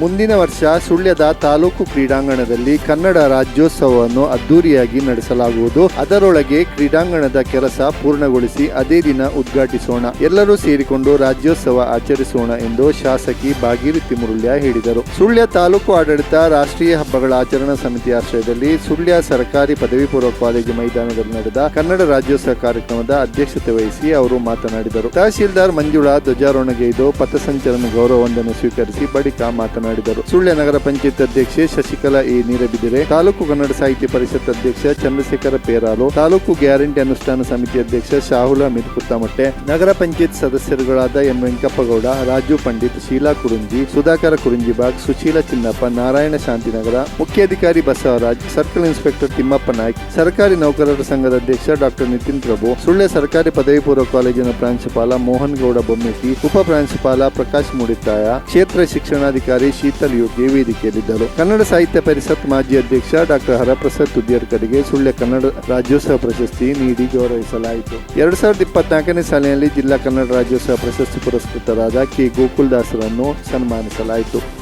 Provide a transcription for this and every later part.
ಮುಂದಿನ ವರ್ಷ ಸುಳ್ಯದ ತಾಲೂಕು ಕ್ರೀಡಾಂಗಣದಲ್ಲಿ ಕನ್ನಡ ರಾಜ್ಯೋತ್ಸವವನ್ನು ಅದ್ದೂರಿಯಾಗಿ ನಡೆಸಲಾಗುವುದು. ಅದರೊಳಗೆ ಕ್ರೀಡಾಂಗಣದ ಕೆಲಸ ಪೂರ್ಣಗೊಳಿಸಿ ಅದೇ ದಿನ ಉದ್ಘಾಟಿಸೋಣ. ಎಲ್ಲರೂ ಸೇರಿಕೊಂಡು ರಾಜ್ಯೋತ್ಸವ ಆಚರಿಸೋಣ ಎಂದು ಶಾಸಕಿ ಭಾಗೀರಥಿ ಮುರುಳ್ಯ ಹೇಳಿದರು. ಸುಳ್ಯ ತಾಲೂಕು ಆಡಳಿತ ರಾಷ್ಟ್ರೀಯ ಹಬ್ಬಗಳ ಆಚರಣಾ ಸಮಿತಿ ಆಶ್ರಯದಲ್ಲಿ ಸುಳ್ಯ ಸರ್ಕಾರಿ ಪದವಿ ಪೂರ್ವ ಕಾಲೇಜು ಮೈದಾನದಲ್ಲಿ ನಡೆದ ಕನ್ನಡ ರಾಜ್ಯೋತ್ಸವ ಕಾರ್ಯಕ್ರಮದ ಅಧ್ಯಕ್ಷತೆ ವಹಿಸಿ ಅವರು ಮಾತನಾಡಿದರು. ತಹಶೀಲ್ದಾರ್ ಮಂಜುಳಾ ಧ್ವಜಾರೋಹಣಗೈದು ಪಥಸಂಚಲನ ವಂದನೆ ಸ್ವೀಕರಿಸಿ ಬಳಿಕ ಮಾತನಾಡಿದರು. ಸುಳ್ಯ ನಗರ ಪಂಚಾಯತ್ ಅಧ್ಯಕ್ಷೆ ಶಶಿಕಲಾ ಎ ನೀರಬಿದಿರೆ ತಾಲೂಕು ಕನ್ನಡ ಸಾಹಿತ್ಯ ಪರಿಷತ್ ಅಧ್ಯಕ್ಷ ಚಂದ್ರಶೇಖರ ಪೇರಾಲು, ತಾಲೂಕು ಗ್ಯಾರಂಟಿ ಅನುಷ್ಠಾನ ಸಮಿತಿ ಅಧ್ಯಕ್ಷ ಶಾಹುಲ ಮಿರ್ಕುತ್ತಮಟ್ಟೆ ನಗರ ಪಂಚಾಯತ್ ಸದಸ್ಯರುಗಳಾದ ಎಂ ವೆಂಕಪ್ಪಗೌಡ, ರಾಜು ಪಂಡಿತ್ ಶೀಲಾ ಕುರುಂಜಿ, ಸುಧಾಕರ ಕುರುಂಜಿಬಾಗ್, ಸುಶೀಲ ಚಿನ್ನಪ್ಪ, ನಾರಾಯಣ ಶಾಂತಿನಗರ, ಮುಖ್ಯಾಧಿಕಾರಿ ಬಸವರಾಜ್, ಸರ್ಕಲ್ ಇನ್ಸ್ಪೆಕ್ಟರ್ ತಿಮ್ಮಪ್ಪ ನಾಯ್ಕ್, ಸರ್ಕಾರಿ ನೌಕರರ ಸಂಘದ ಅಧ್ಯಕ್ಷ ಡಾಕ್ಟರ್ ನಿತಿನ್ ಪ್ರಭು, ಸುಳ್ಯ ಸರ್ಕಾರಿ ಪದವಿ ಪೂರ್ವ ಕಾಲೇಜಿನ ಪ್ರಾಂಶುಪಾಲ ಮೋಹನ್ ಗೌಡ ಬೊಮ್ಮೆಟ್ಟಿ, ಉಪ ಪ್ರಾಂಶುಪಾಲ ಪ್ರಕಾಶ್ ಮೂಡಿತಾಯ ಕ್ಷೇತ್ರ ಶಿಕ್ಷಣಾಧಿಕಾರಿ ಶೀತಲ್ ಯೋಗಿ ವೇದಿಕೆಯಲ್ಲಿದ್ದರು ಕನ್ನಡ ಸಾಹಿತ್ಯ ಪರಿಷತ್ ಮಾಜಿ ಅಧ್ಯಕ್ಷ ಡಾಕ್ಟರ್ ಹರಪ್ರಸಾದ್ ತುದಿಯರ್ಕರಿಗೆ ಸುಳ್ಯ ಕನ್ನಡ ರಾಜ್ಯೋತ್ಸವ ಪ್ರಶಸ್ತಿ ನೀಡಿ ಗೌರವಿಸಲಾಯಿತು. ಎರಡ್ ಸಾವಿರದ ಇಪ್ಪತ್ನಾಲ್ಕನೇ ಸಾಲಿನಲ್ಲಿ ಜಿಲ್ಲಾ ಕನ್ನಡ ರಾಜ್ಯೋತ್ಸವ ಪ್ರಶಸ್ತಿ ಪುರಸ್ಕೃತರಾದ ಕೆ. ಗೋಕುಲ್ ದಾಸರನ್ನು ಸನ್ಮಾನಿಸಲಾಯಿತು.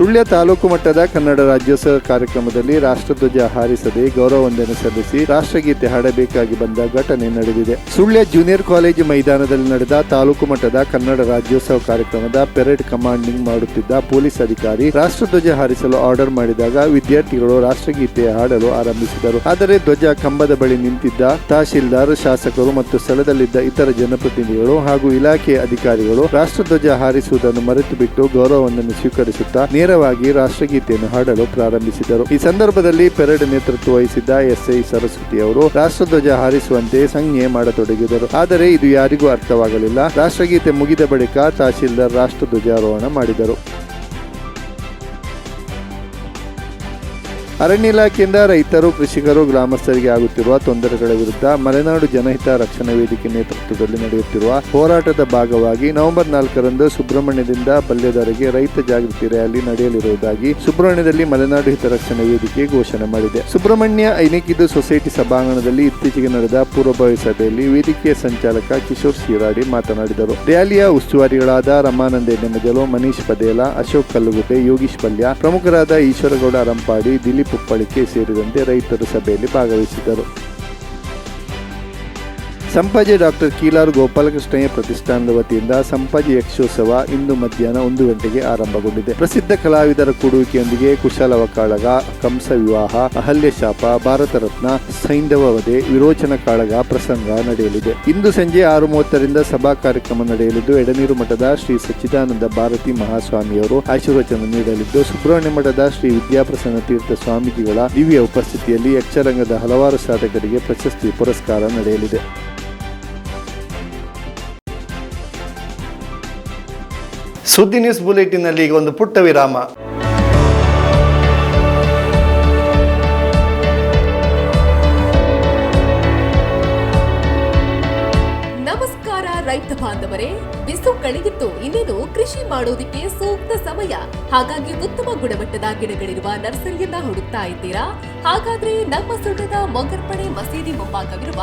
ಸುಳ್ಯ ತಾಲೂಕು ಮಟ್ಟದ ಕನ್ನಡ ರಾಜ್ಯೋತ್ಸವ ಕಾರ್ಯಕ್ರಮದಲ್ಲಿ ರಾಷ್ಟ್ರಧ್ವಜ ಹಾರಿಸದೆ ಗೌರವ ವಂದನೆ ಸಲ್ಲಿಸಿ ರಾಷ್ಟ್ರಗೀತೆ ಹಾಡಬೇಕಾಗಿ ಬಂದ ಘಟನೆ ನಡೆದಿದೆ. ಸುಳ್ಯ ಜೂನಿಯರ್ ಕಾಲೇಜು ಮೈದಾನದಲ್ಲಿ ನಡೆದ ತಾಲೂಕು ಮಟ್ಟದ ಕನ್ನಡ ರಾಜ್ಯೋತ್ಸವ ಕಾರ್ಯಕ್ರಮದ ಪೆರೇಡ್ ಕಮಾಂಡಿಂಗ್ ಮಾಡುತ್ತಿದ್ದ ಪೊಲೀಸ್ ಅಧಿಕಾರಿ ರಾಷ್ಟ್ರಧ್ವಜ ಹಾರಿಸಲು ಆರ್ಡರ್ ಮಾಡಿದಾಗ ವಿದ್ಯಾರ್ಥಿಗಳು ರಾಷ್ಟ್ರಗೀತೆ ಹಾಡಲು ಆರಂಭಿಸಿದರು. ಆದರೆ ಧ್ವಜ ಕಂಬದ ಬಳಿ ನಿಂತಿದ್ದ ತಹಶೀಲ್ದಾರ್, ಶಾಸಕರು ಮತ್ತು ಸ್ಥಳದಲ್ಲಿದ್ದ ಇತರ ಜನಪ್ರತಿನಿಧಿಗಳು ಹಾಗೂ ಇಲಾಖೆಯ ಅಧಿಕಾರಿಗಳು ರಾಷ್ಟ್ರಧ್ವಜ ಹಾರಿಸುವುದನ್ನು ಮರೆತು ಬಿಟ್ಟು ಗೌರವವನ್ನು ಸ್ವೀಕರಿಸುತ್ತಾ ನೇರವಾಗಿ ರಾಷ್ಟ್ರಗೀತೆಯನ್ನು ಹಾಡಲು ಪ್ರಾರಂಭಿಸಿದರು. ಈ ಸಂದರ್ಭದಲ್ಲಿ ಪೆರೇಡ್ ನೇತೃತ್ವ ವಹಿಸಿದ್ದ ಎಸ್ಐ ಸರಸ್ವತಿ ಅವರು ರಾಷ್ಟ್ರಧ್ವಜ ಹಾರಿಸುವಂತೆ ಸಂಜ್ಞೆ ಮಾಡತೊಡಗಿದರು. ಆದರೆ ಇದು ಯಾರಿಗೂ ಅರ್ಥವಾಗಲಿಲ್ಲ. ರಾಷ್ಟ್ರಗೀತೆ ಮುಗಿದ ಬಳಿಕ ತಹಶೀಲ್ದಾರ್ ರಾಷ್ಟ್ರಧ್ವಜಾರೋಹಣ ಮಾಡಿದರು. ಅರಣ್ಯ ಇಲಾಖೆಯಿಂದ ರೈತರು, ಕೃಷಿಕರು, ಗ್ರಾಮಸ್ಥರಿಗೆ ಆಗುತ್ತಿರುವ ತೊಂದರೆಗಳ ವಿರುದ್ಧ ಮಲೆನಾಡು ಜನಹಿತ ರಕ್ಷಣಾ ವೇದಿಕೆ ನೇತೃತ್ವದಲ್ಲಿ ನಡೆಯುತ್ತಿರುವ ಹೋರಾಟದ ಭಾಗವಾಗಿ ನವೆಂಬರ್ ನಾಲ್ಕರಂದು ಸುಬ್ರಹ್ಮಣ್ಯದಿಂದ ಬಲ್ಯದವರೆಗೆ ರೈತ ಜಾಗೃತಿ ರ್ಯಾಲಿ ನಡೆಯಲಿರುವುದಾಗಿ ಸುಬ್ರಹ್ಮಣ್ಯದಲ್ಲಿ ಮಲೆನಾಡು ಹಿತರಕ್ಷಣಾ ವೇದಿಕೆ ಘೋಷಣೆ ಮಾಡಿದೆ. ಸುಬ್ರಹ್ಮಣ್ಯ ಐನಿಕಿದು ಸೊಸೈಟಿ ಸಭಾಂಗಣದಲ್ಲಿ ಇತ್ತೀಚೆಗೆ ನಡೆದ ಪೂರ್ವಭಾವಿ ಸಭೆಯಲ್ಲಿ ವೇದಿಕೆಯ ಸಂಚಾಲಕ ಕಿಶೋರ್ ಶಿರಾಡಿ ಮಾತನಾಡಿದರು. ರ್ಯಾಲಿಯ ಉಸ್ತುವಾರಿಗಳಾದ ರಮಾನಂದ ನೆಮಜಲು ಮನೀಶ್ ಪದೇಲ, ಅಶೋಕ್ ಕಲ್ಲುಗುಡ್ಡೆ, ಯೋಗೀಶ್ ಪಲ್ಯ, ಪ್ರಮುಖರಾದ ಈಶ್ವರಗೌಡ ರಂಪಾಡಿ ದಿಲೀಪ್ ಉಪ್ಪಳಿಕೆ ಸೇರಿದಂತೆ ರೈತರು ಸಭೆಯಲ್ಲಿ ಭಾಗವಹಿಸಿದರು ಸಂಪಾಜೆ ಡಾಕ್ಟರ್ ಕೀಲಾರು ಗೋಪಾಲಕೃಷ್ಣಯ್ಯ ಪ್ರತಿಷ್ಠಾನದ ವತಿಯಿಂದ ಸಂಪಾಜಿ ಯಕ್ಷೋತ್ಸವ ಇಂದು ಮಧ್ಯಾಹ್ನ ಒಂದು ಗಂಟೆಗೆ ಆರಂಭಗೊಂಡಿದೆ. ಪ್ರಸಿದ್ಧ ಕಲಾವಿದರ ಕೂಡುವಿಕೆಯೊಂದಿಗೆ ಕುಶಾಲ ಕಾಳಗ ಕಂಸ ವಿವಾಹ, ಅಹಲ್ಯ ಶಾಪ, ಭಾರತ ರತ್ನ, ಸೈಂಧವ ವಧೆ, ವಿರೋಚನ ಕಾಳಗ ಪ್ರಸಂಗ ನಡೆಯಲಿದೆ. ಇಂದು ಸಂಜೆ ಆರು ಮೂವತ್ತರಿಂದ ಸಭಾ ಕಾರ್ಯಕ್ರಮ ನಡೆಯಲಿದ್ದು, ಎಡನೀರು ಮಠದ ಶ್ರೀ ಸಚ್ಚಿದಾನಂದ ಭಾರತಿ ಮಹಾಸ್ವಾಮಿಯವರು ಆಶೀರ್ವಚನ ನೀಡಲಿದ್ದು, ಸುಬ್ರಹ್ಮಣ್ಯ ಮಠದ ಶ್ರೀ ವಿದ್ಯಾಪ್ರಸನ್ನ ತೀರ್ಥ ಸ್ವಾಮೀಜಿಗಳ ದಿವ್ಯ ಉಪಸ್ಥಿತಿಯಲ್ಲಿ ಯಕ್ಷರಂಗದ ಹಲವಾರು ಸಾಧಕರಿಗೆ ಪ್ರಶಸ್ತಿ ಪುರಸ್ಕಾರ ನಡೆಯಲಿದೆ. ಸುದ್ದಿ ನ್ಯೂಸ್ ಬುಲೆಟಿನ್ನಲ್ಲಿ ಈಗ ಒಂದು ಪುಟ್ಟ ವಿರಾಮ. ನಮಸ್ಕಾರ ರೈತ ಬಾಂಧವರೇ, ಬಿಸು ಕಳೆದಿತ್ತು, ಇನ್ನೇನು ಕೃಷಿ ಮಾಡೋದಿಕ್ಕೆ ಸೂಕ್ತ ಸಮಯ. ಹಾಗಾಗಿ ಉತ್ತಮ ಗುಣಮಟ್ಟದ ಗಿಡಗಳಿರುವ ನರ್ಸರಿಯನ್ನ ಹುಡುಕ್ತಾ ಇದ್ದೀರಾ? ಹಾಗಾದ್ರೆ ನಮ್ಮ ಸುಳ್ಳದ ಮೊಗರ್ಪಣೆ ಮಸೀದಿ ಮುಂಭಾಗವಿರುವ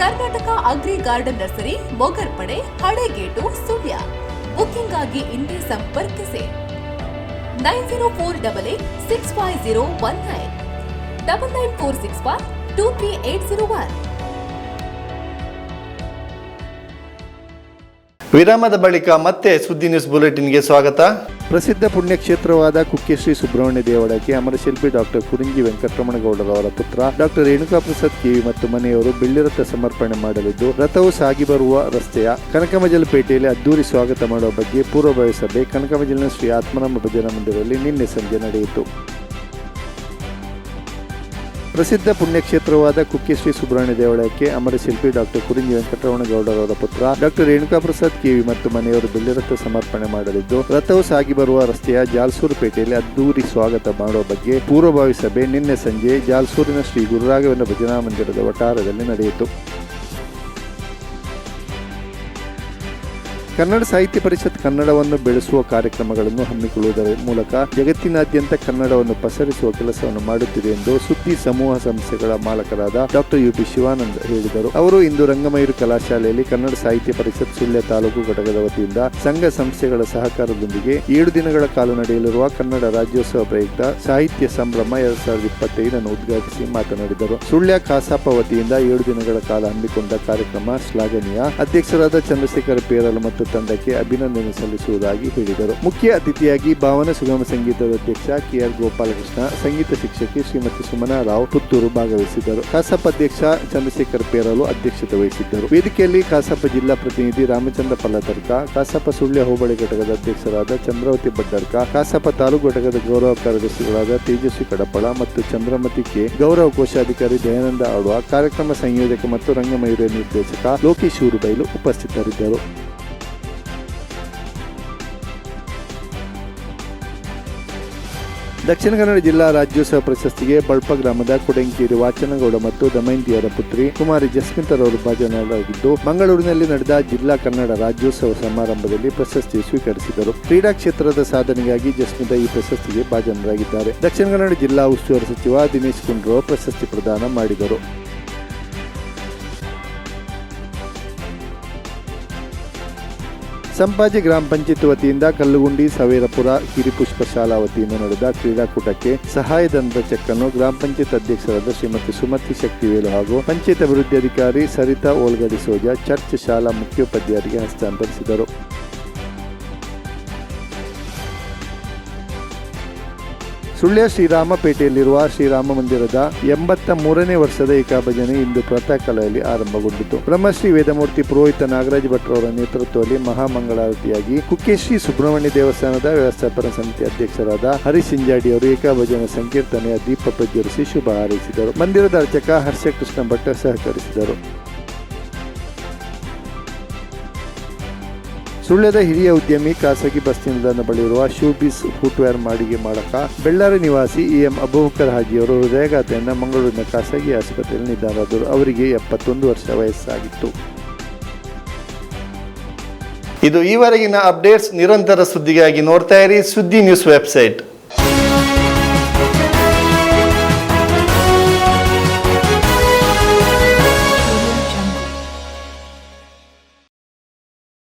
Karnataka agri garden nursery Mogarpade Halegate, Sullia. Booking ಆಗಿ ಇಂದೇ ಸಂಪರ್ಕಿಸಿ. Nine zero four double eight six five zero one nine. Double nine four six five two three eight zero one. ವಿರಾಮದ ಬಳಿಕ ಮತ್ತೆ ಸುದ್ದಿ ನ್ಯೂಸ್ ಬುಲೆಟಿನ್ಗೆ ಸ್ವಾಗತ. ಪ್ರಸಿದ್ಧ ಪುಣ್ಯಕ್ಷೇತ್ರವಾದ ಕುಕ್ಕೆ ಶ್ರೀ ಸುಬ್ರಹ್ಮಣ್ಯ ದೇವಳಕ್ಕೆ ಅಮರಶಿಲ್ಪಿ ಡಾಕ್ಟರ್ ಕುರಿಂಜಿ ವೆಂಕಟರಮಣಗೌಡರವರ ಪುತ್ರ ಡಾಕ್ಟರ್ ರೇಣುಕಾ ಪ್ರಸಾದ್ ಕಿವಿ ಮತ್ತು ಮನೆಯವರು ಬೆಳ್ಳಿರಥ ಸಮರ್ಪಣೆ ಮಾಡಲಿದ್ದು, ರಥವು ಸಾಗಿ ಬರುವ ರಸ್ತೆಯ ಕನಕಮಜಲಪೇಟೆಯಲ್ಲಿ ಅದ್ದೂರಿ ಸ್ವಾಗತ ಮಾಡುವ ಬಗ್ಗೆ ಪೂರ್ವಭಾವಿ ಸಭೆ ಕನಕಮಜಲಿನ ಶ್ರೀ ಆತ್ಮನಾಮ ಭಜನಾ ಮಂದಿರದಲ್ಲಿ ನಿನ್ನೆ ಸಂಜೆ ನಡೆಯಿತು. ಪ್ರಸಿದ್ಧ ಪುಣ್ಯಕ್ಷೇತ್ರವಾದ ಕುಕ್ಕೆ ಶ್ರೀ ಸುಬ್ರಹ್ಮಣ್ಯ ದೇವಾಲಯಕ್ಕೆ ಅಮರಶಿಲ್ಪಿ ಡಾಕ್ಟರ್ ಕುರಿಂಜಿ ವೆಂಕಟರಮಣಗೌಡರವರ ಪುತ್ರ ಡಾಕ್ಟರ್ ರೇಣುಕಾ ಪ್ರಸಾದ್ ಕಿವಿ ಮತ್ತು ಮನೆಯವರು ಬೆಳ್ಳಿರಥ ಸಮರ್ಪಣೆ ಮಾಡಲಿದ್ದು, ರಥವು ಸಾಗಿ ಬರುವ ರಸ್ತೆಯ ಜಾಲ್ಸೂರು ಪೇಟೆಯಲ್ಲಿ ಅದ್ದೂರಿ ಸ್ವಾಗತ ಮಾಡುವ ಬಗ್ಗೆ ಪೂರ್ವಭಾವಿ ಸಭೆ ನಿನ್ನೆ ಸಂಜೆ ಜಾಲ್ಸೂರಿನ ಶ್ರೀ ಗುರುರಾಘವೇಂದ್ರ ಭಜನಾ ಮಂದಿರದ ವಠಾರದಲ್ಲಿ ನಡೆಯಿತು. ಕನ್ನಡ ಸಾಹಿತ್ಯ ಪರಿಷತ್ ಕನ್ನಡವನ್ನು ಬೆಳೆಸುವ ಕಾರ್ಯಕ್ರಮಗಳನ್ನು ಹಮ್ಮಿಕೊಳ್ಳುವುದರ ಮೂಲಕ ಜಗತ್ತಿನಾದ್ಯಂತ ಕನ್ನಡವನ್ನು ಪಸರಿಸುವ ಕೆಲಸವನ್ನು ಮಾಡುತ್ತಿದೆ ಎಂದು ಸುದ್ದಿ ಸಮೂಹ ಸಂಸ್ಥೆಗಳ ಮಾಲಕರಾದ ಡಾಕ್ಟರ್ ಯು ಪಿ ಶಿವಾನಂದ್ ಹೇಳಿದರು. ಅವರು ಇಂದು ರಂಗಮಯೂರು ಕಲಾಶಾಲೆಯಲ್ಲಿ ಕನ್ನಡ ಸಾಹಿತ್ಯ ಪರಿಷತ್ ಸುಳ್ಯ ತಾಲೂಕು ಘಟಕದ ವತಿಯಿಂದ ಸಂಘ ಸಂಸ್ಥೆಗಳ ಸಹಕಾರದೊಂದಿಗೆ ಏಳು ದಿನಗಳ ಕಾಲ ನಡೆಯಲಿರುವ ಕನ್ನಡ ರಾಜ್ಯೋತ್ಸವ ಪ್ರಯುಕ್ತ ಸಾಹಿತ್ಯ ಸಂಭ್ರಮ ಎರಡ್ ಸಾವಿರದ ಇಪ್ಪತ್ತೈದನ್ನು ಉದ್ಘಾಟಿಸಿ ಮಾತನಾಡಿದರು. ಸುಳ್ಯ ಕಾಸಾಪ ವತಿಯಿಂದ ಏಳು ದಿನಗಳ ಕಾಲ ಹಮ್ಮಿಕೊಂಡ ಕಾರ್ಯಕ್ರಮ ಶ್ಲಾಘನೀಯ. ಅಧ್ಯಕ್ಷರಾದ ಚಂದ್ರಶೇಖರ್ ಪೇರಲು ಮತ್ತು ತಂಡಕ್ಕೆ ಅಭಿನಂದನೆ ಸಲ್ಲಿಸುವುದಾಗಿ ಹೇಳಿದರು. ಮುಖ್ಯ ಅತಿಥಿಯಾಗಿ ಭಾವನ ಸುಗಮ ಸಂಗೀತದ ಅಧ್ಯಕ್ಷ ಕೆಆರ್ ಗೋಪಾಲಕೃಷ್ಣ, ಸಂಗೀತ ಶಿಕ್ಷಕಿ ಶ್ರೀಮತಿ ಸುಮನಾ ರಾವ್ ಪುತ್ತೂರು ಭಾಗವಹಿಸಿದ್ದರು. ಕಸಾಪ ಅಧ್ಯಕ್ಷ ಚಂದ್ರಶೇಖರ್ ಪೇರಲು ಅಧ್ಯಕ್ಷತೆ ವಹಿಸಿದ್ದರು. ವೇದಿಕೆಯಲ್ಲಿ ಕಸಾಪ ಜಿಲ್ಲಾ ಪ್ರತಿನಿಧಿ ರಾಮಚಂದ್ರ ಪಲ್ಲತರ್ಕ, ಕಸಾಪ ಸುಳ್ಯ ಹೋಬಳಿ ಘಟಕದ ಅಧ್ಯಕ್ಷರಾದ ಚಂದ್ರವತಿ ಭಟ್ಟರ್ಕ, ಕಸಾಪ ತಾಲೂಕು ಘಟಕದ ಗೌರವ ಕಾರ್ಯದರ್ಶಿಗಳಾದ ತೇಜಸ್ವಿ ಕಡಪಳ ಮತ್ತು ಚಂದ್ರಮತಿ ಕೆ. ಗೌರವ ಕೋಶಾಧಿಕಾರಿ ದಯಾನಂದ ಆಳ್ವ, ಕಾರ್ಯಕ್ರಮ ಸಂಯೋಜಕ ಮತ್ತು ರಂಗಮಯೂರಿಯ ನಿರ್ದೇಶಕ ಲೋಕೇಶ್ ಊರುಬೈಲು ಉಪಸ್ಥಿತರಿದ್ದರು. ದಕ್ಷಿಣ ಕನ್ನಡ ಜಿಲ್ಲಾ ರಾಜ್ಯೋತ್ಸವ ಪ್ರಶಸ್ತಿಗೆ ಬಳ್ಪ ಗ್ರಾಮದ ಕುಡಂಕೇರಿ ವಾಚನಗೌಡ ಮತ್ತು ದಮಯಂತಿಯರ ಪುತ್ರಿ ಕುಮಾರಿ ಜಸ್ಮಿತರವರು ಭಾಜನರಾಗಿದ್ದು, ಮಂಗಳೂರಿನಲ್ಲಿ ನಡೆದ ಜಿಲ್ಲಾ ಕನ್ನಡ ರಾಜ್ಯೋತ್ಸವ ಸಮಾರಂಭದಲ್ಲಿ ಪ್ರಶಸ್ತಿ ಸ್ವೀಕರಿಸಿದರು. ಕ್ರೀಡಾ ಕ್ಷೇತ್ರದ ಸಾಧನೆಗಾಗಿ ಜಸ್ಮಿತಾ ಈ ಪ್ರಶಸ್ತಿಗೆ ಭಾಜನರಾಗಿದ್ದಾರೆ. ದಕ್ಷಿಣ ಕನ್ನಡ ಜಿಲ್ಲಾ ಉಸ್ತುವಾರಿ ಸಚಿವ ದಿನೇಶ್ ಕುಂಡ್ರೋ ಪ್ರಶಸ್ತಿ ಪ್ರದಾನ ಮಾಡಿದರು. ಸಂಪಾಜಿ ಗ್ರಾಮ ಪಂಚಾಯತ್ ವತಿಯಿಂದ ಕಲ್ಲುಗುಂಡಿ ಸವೇರಪುರ ಕಿರಿಪುಷ್ಪ ಶಾಲಾ ವತಿಯಿಂದ ನಡೆದ ಕ್ರೀಡಾಕೂಟಕ್ಕೆ ಸಹಾಯಧನದ ಚೆಕ್ ಅನ್ನು ಗ್ರಾಮ ಪಂಚಾಯತ್ ಅಧ್ಯಕ್ಷರಾದ ಶ್ರೀಮತಿ ಸುಮತಿ ಶಕ್ತಿವೇಲು ಹಾಗೂ ಪಂಚಾಯತ್ ಅಭಿವೃದ್ಧಿ ಅಧಿಕಾರಿ ಸರಿತಾ ಓಲ್ಗಡಿ ಸೋಜಾ ಚರ್ಚ್ ಶಾಲಾ ಮುಖ್ಯೋಪಾಧ್ಯಾಯರಿಗೆ ಹಸ್ತಾಂತರಿಸಿದರು. ಸುಳ್ಯ ಶ್ರೀರಾಮಪೇಟೆಯಲ್ಲಿರುವ ಶ್ರೀರಾಮ ಮಂದಿರದ ಎಂಬತ್ತ ಮೂರನೇ ವರ್ಷದ ಏಕಾಭಜನೆ ಇಂದು ಪ್ರಾತಃಕಾಲದಲ್ಲಿ ಆರಂಭಗೊಂಡಿತು. ಬ್ರಹ್ಮಶ್ರೀ ವೇದಮೂರ್ತಿ ಪುರೋಹಿತ ನಾಗರಾಜ ಭಟ್ರವರ ನೇತೃತ್ವದಲ್ಲಿ ಮಹಾಮಂಗಳಾರತಿಯಾಗಿ ಕುಕ್ಕೆಶ್ರೀ ಸುಬ್ರಹ್ಮಣ್ಯ ದೇವಸ್ಥಾನದ ವ್ಯವಸ್ಥಾಪನಾ ಸಮಿತಿ ಅಧ್ಯಕ್ಷರಾದ ಹರಿ ಸಿಂಜಾಡಿ ಅವರು ಏಕಾಭಜನ ಸಂಕೀರ್ತನೆಯ ದೀಪ ಪ್ರಜ್ವಲಿಸಿ ಶುಭ ಹಾರೈಸಿದರು. ಮಂದಿರದ ಅರ್ಚಕ ಹರ್ಷಕೃಷ್ಣ ಭಟ್ ಸಹಕರಿಸಿದರು. ಸುಳ್ಯದ ಹಿರಿಯ ಉದ್ಯಮಿ ಖಾಸಗಿ ಬಸ್ ನಿಲ್ದಾಣ ಬಳಿ ಇರುವ ಶೂಬೀಸ್ ಫುಟ್ವೇರ್ ಮಾಡಿಗೆ ಮಾಡಕ ಬೆಳ್ಳಾರಿ ನಿವಾಸಿ ಇಎಂ ಅಬೂಬಕರ್ ಹಾಜಿಯವರು ಹೃದಯಾಘಾತದಿಂದ ಮಂಗಳೂರಿನ ಖಾಸಗಿ ಆಸ್ಪತ್ರೆಯಲ್ಲಿ ನಿಧನರಾದರು. ಅವರಿಗೆ ಎಪ್ಪತ್ತೊಂದು ವರ್ಷ ವಯಸ್ಸಾಗಿತ್ತು. ಇದು ಈವರೆಗಿನ ಅಪ್ಡೇಟ್ಸ್ ನಿರಂತರ ಸುದ್ದಿಗಾಗಿ ನೋಡ್ತಾ ಇರಿ ಸುದ್ದಿ ನ್ಯೂಸ್ ವೆಬ್ಸೈಟ್.